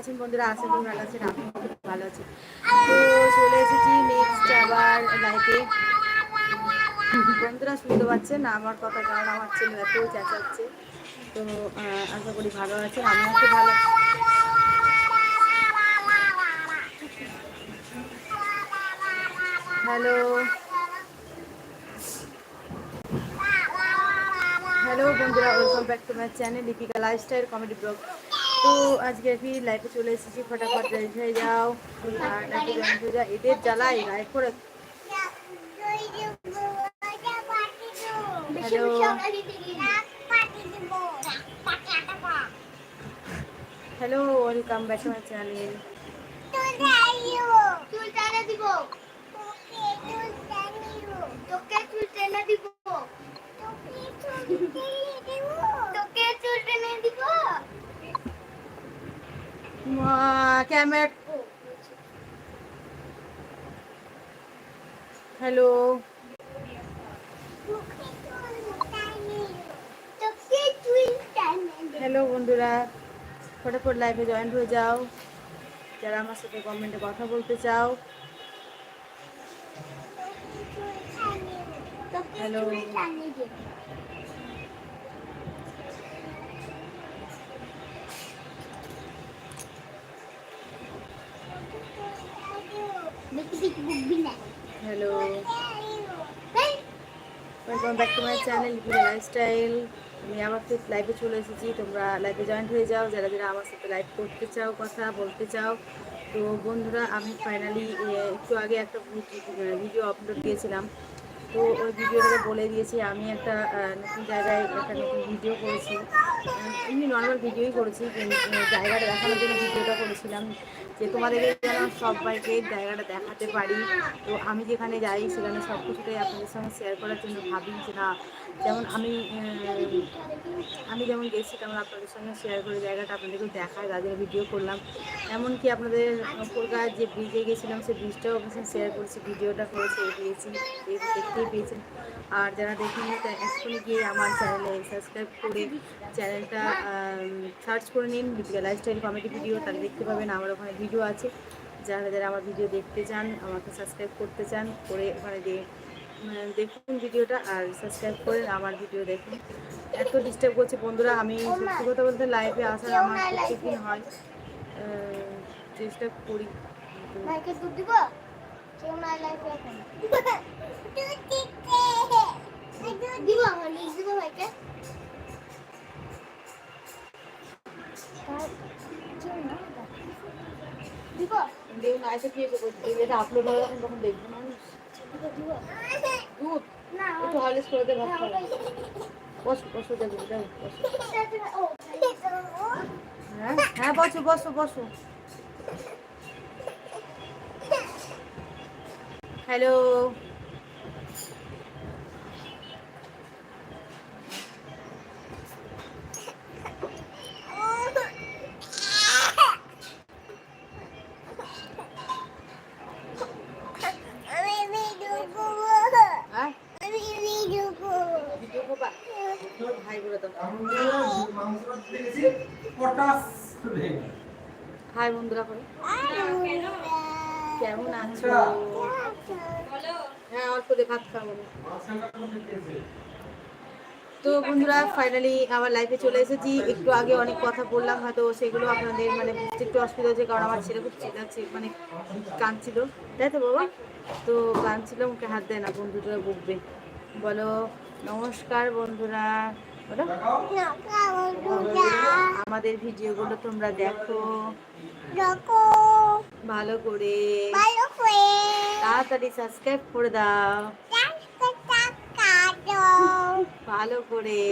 আছেন বন্ধুরা? আশা করি ভালো আছেন? আমি খুব ভালো আছি। তো চলে এসেছি নেক্সট আবার লাইফে বন্ধুরা, শুনতে পাচ্ছেন? আমার কথা কারণ আমার ছেলে এত চেঁচাচ্ছে। তো আশা করি ভালো আছেন, আমিও খুব ভালো হ্যালো। হ্যালো বন্ধুরা welcome back to my channel Lipika lifestyle comedy blog তো আজকে আমি লাইফে চলে এসেছি ফটাফট হয়ে যাও। আর জয়েন হয়ে যাও এদের জ্বালাই লাইফ করে। Hello hello welcome back to my channel camera hello hello বন্ধুরা। ফটাফট লাইভে জয়েন হয়ে যাও। যারা আমার সাথে কমেন্টে কথা বলতে চাও। Hello hello welcome back to my channel Lipika lifestyle আমি আবার ফির লাইভে চলে এসেছি। তোমরা লাইভে জয়েন্ট হয়ে যাও। যারা যারা আমার সাথে লাইভ করতে চাও কথা বলতে চাও তো বন্ধুরা আমি ফাইনালি একটু আগে একটা ভিডিও আপলোড দিয়েছিলাম। তো ওই ভিডিওটাকে বলে দিয়েছি, আমি একটা নতুন জায়গায় একটা নতুন ভিডিও করেছি। এমনি নর্মাল ভিডিওই করেছি জায়গাটা দেখানোর জন্য ভিডিওটা করেছিলাম। যে তোমাদেরকে যেন সবাইকে জায়গাটা দেখাতে পারি, তো আমি যেখানে যাই সেখানে সব কিছুটাই আপনাদের সঙ্গে শেয়ার করার জন্য ভাবি যে না, যেমন আমি আমি যেমন গেছি তেমন আপনাদের সঙ্গে শেয়ার করে জায়গাটা আপনাদেরকে দেখায় জন্য ভিডিও করলাম। এমনকি আপনাদের কলকাতার যে ব্রিজে গেছিলাম, সেই ব্রিজটাও আপনার শেয়ার করেছি, ভিডিওটা করেছি দিয়েছি এই দেখতেই পেয়েছেন। আর যারা দেখেনি তা এক্ষুনি গিয়ে আমার চ্যানেলে সাবস্ক্রাইব করে চ্যানেলটা সার্চ করে নিন বিপিকা লাইফস্টাইল কমেডি ভিডিও তাহলে দেখতে পাবেন আমার ওখানে ভিডিও আছে। যারা যারা আমার ভিডিও দেখতে চান, আমাকে সাবস্ক্রাইব করতে চান, করে ওখানে দিয়ে দেখুন ভিডিওটা আর সাবস্ক্রাইব করে আমার ভিডিও দেখুন। এত ডিস্টার্ব করছে বন্ধুরা, আমি সত্যি কথা বলতে লাইভে আসার আমার প্রত্যেকদিন হয় চেষ্টা করি। দুধ দিব? দেখুন আয়সা কি এসে করছে এটা আপলোড হবে তখন তখন দেখব মানুষ দিব দিব দুধ না একটু হলিস করে দে ভাত খাবে বসো বসো দেবো দেবো বসো ও হ্যাঁ হ্যাঁ বসো বসো বসো। দাও। হাই বন্ধুরা করে কেমন আছো? হ্যাঁ অল্প দিয়ে ভাত খাব। তো বন্ধুরা ফাইনালি আমার লাইফে চলে এসেছি। একটু আগে অনেক কথা বললাম হয়তো সেগুলো আপনাদের মানে বুঝতে একটু অসুবিধা হচ্ছে কারণ আমার ছেলে খুব চিল্লাচ্ছে মানে কাঁদছিল। তাই তো বাবা? তো কাঁদছিল মুখে হাত দেয় না বন্ধুরা বকবে। বলো নমস্কার বন্ধুরা। বলো। আমাদের ভিডিওগুলো তোমরা দেখো। ভালো করে। তাড়াতাড়ি সাবস্ক্রাইব করে দাও। ভালো করে।